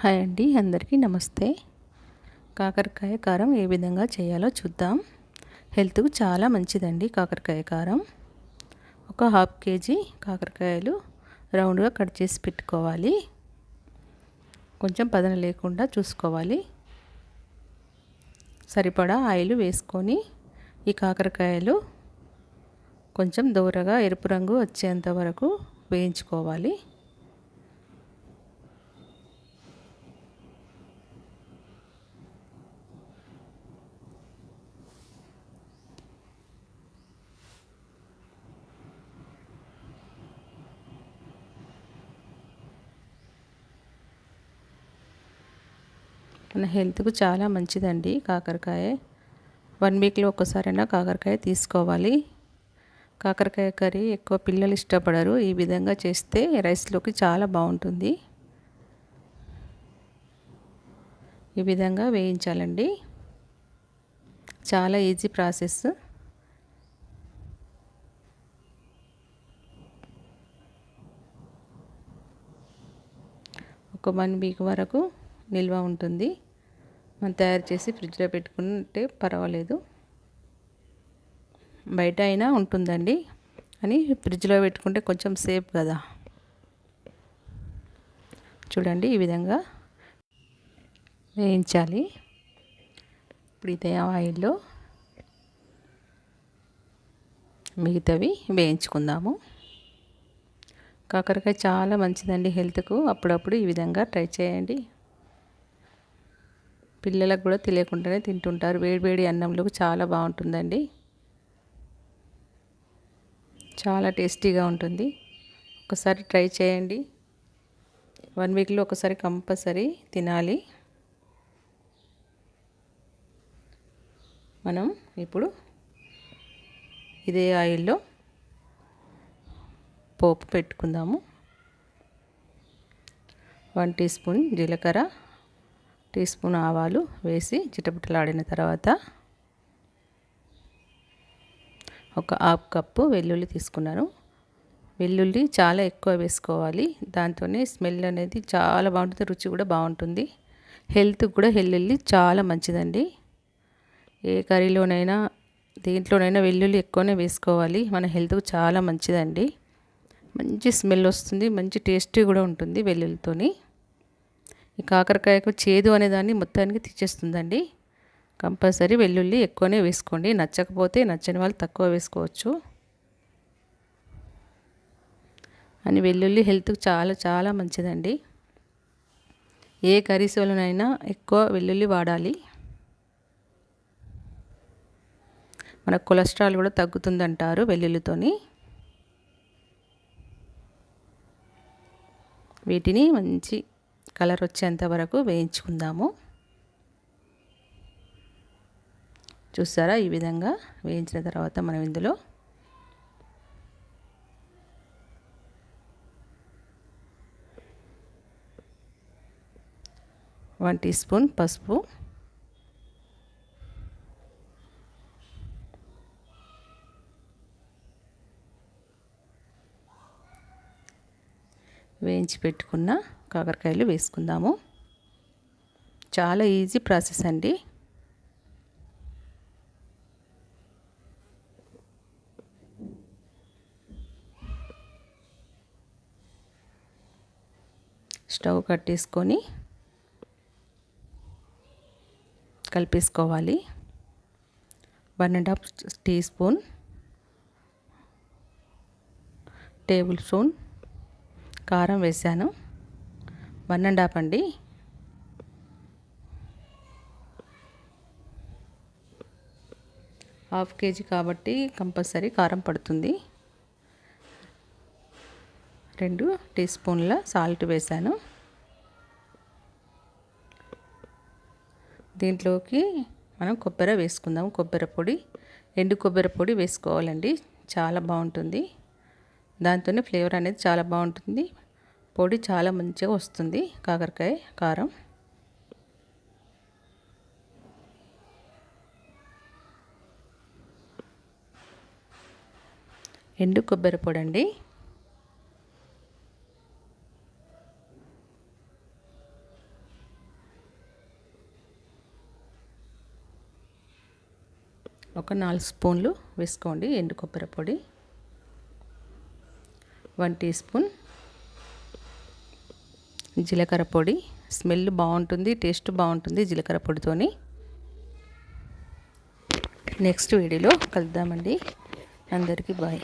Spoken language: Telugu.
హాయ్ అండి అందరికీ నమస్తే. కాకరకాయ కారం ఏ విధంగా చేయాలో చూద్దాం. హెల్త్కు చాలా మంచిదండి కాకరకాయ కారం. ఒక హాఫ్ కేజీ కాకరకాయలు రౌండ్గా కట్ చేసి పెట్టుకోవాలి. కొంచెం పదన లేకుండా చూసుకోవాలి. సరిపడా ఆయిల్ వేసుకొని ఈ కాకరకాయలు కొంచెం దూరగా ఎరుపు రంగు వచ్చేంత వరకు వేయించుకోవాలి. మన హెల్త్కు చాలా మంచిదండి కాకరకాయ. వన్ వీక్లో ఒక్కసారైనా కాకరకాయ తీసుకోవాలి. కాకరకాయ కర్రీ ఎక్కువ పిల్లలు ఇష్టపడరు. ఈ విధంగా చేస్తే రైస్లోకి చాలా బాగుంటుంది. ఈ విధంగా వేయించాలండి. చాలా ఈజీ ప్రాసెస్. ఒక వన్ వీక్ వరకు నిల్వ ఉంటుంది. మనం తయారు చేసి ఫ్రిడ్జ్లో పెట్టుకుంటే పర్వాలేదు. బయట అయినా ఉంటుందండి. అని ఫ్రిడ్జ్లో పెట్టుకుంటే కొంచెం సేఫ్ కదా. చూడండి ఈ విధంగా వేయించాలి. ఇప్పుడు ఇదే ఆయిల్లో మిగతావి వేయించుకుందాము. కాకరకాయ చాలా మంచిదండి హెల్త్కు. అప్పుడప్పుడు ఈ విధంగా ట్రై చేయండి. పిల్లలకు కూడా తెలియకుండానే తింటుంటారు. వేడివేడి అన్నంలో చాలా బాగుంటుందండి. చాలా టేస్టీగా ఉంటుంది. ఒకసారి ట్రై చేయండి. వన్ వీక్లో ఒకసారి కంపల్సరీ తినాలి. మనం ఇప్పుడు ఇదే ఆయిల్లో పోపు పెట్టుకుందాము. వన్ టీ స్పూన్ జీలకర్ర. టీ స్పూన్ ఆవాలు వేసి చిటపటలాడిన తర్వాత ఒక హాఫ్ కప్పు వెల్లుల్లి తీసుకున్నాను. వెల్లుల్లి చాలా ఎక్కువ వేసుకోవాలి. దాంతోనే స్మెల్ అనేది చాలా బాగుంటుంది రుచి కూడా బాగుంటుంది. హెల్త్ కూడా వెల్లుల్లి చాలా మంచిదండి. ఏ కర్రీలోనైనా దేంట్లోనైనా వెల్లుల్లి ఎక్కువనే వేసుకోవాలి. మన హెల్త్కు చాలా మంచిదండి. మంచి స్మెల్ వస్తుంది మంచి టేస్టీ కూడా ఉంటుంది వెల్లుల్లితోని. ఈ కాకరకాయకు చేదు అనే దాన్ని మొత్తానికి తీసేస్తుందండి. కంపల్సరీ వెల్లుల్లి ఎక్కువనే వేసుకోండి. నచ్చకపోతే నచ్చని వాళ్ళు తక్కువ వేసుకోవచ్చు. అని వెల్లుల్లి హెల్త్కి చాలా చాలా మంచిదండి. ఏ కర్రీస్లోనైనా ఎక్కువ వెల్లుల్లి వాడాలి. మన కొలెస్ట్రాల్ కూడా తగ్గుతుందంటారు వెల్లుల్లితోని. వీటిని మంచి కలర్ వచ్చేంత వరకు వేయించుకుందాము. చూసారా ఈ విధంగా వేయించిన తర్వాత మనం ఇందులో వన్ టీ స్పూన్ పసుపు వేయించి పెట్టుకున్న కాకరకాయలు వేసుకుందాము. చాలా ఈజీ ప్రాసెస్ అండి. స్టవ్ కట్టేసుకొని కలిపేసుకోవాలి. One and half teaspoon tablespoon కారం వేసాను వన్ అండ్ హాఫ్ అండి. హాఫ్ కేజీ కాబట్టి కంపల్సరీ కారం పడుతుంది. రెండు టీ స్పూన్ల సాల్ట్ వేసాను దీంట్లోకి మనం కొబ్బరి వేసుకుందాం. కొబ్బరి పొడి ఎండు కొబ్బరి పొడి వేసుకోవాలండి. చాలా బాగుంటుంది. దాంతోనే ఫ్లేవర్ అనేది చాలా బాగుంటుంది. పొడి చాలా మంచిగా వస్తుంది. కాకరకాయ కారం. ఎండు కొబ్బరి పొడి అండి ఒక నాలుగు స్పూన్లు వేసుకోండి ఎండు కొబ్బరి పొడి. వన్ టీ స్పూన్ జీలకర్ర పొడి. స్మెల్ బాగుంటుంది టేస్ట్ బాగుంటుంది జీలకర్ర పొడితోని. నెక్స్ట్ వీడియోలో కలుద్దామండి. అందరికీ బాయ్.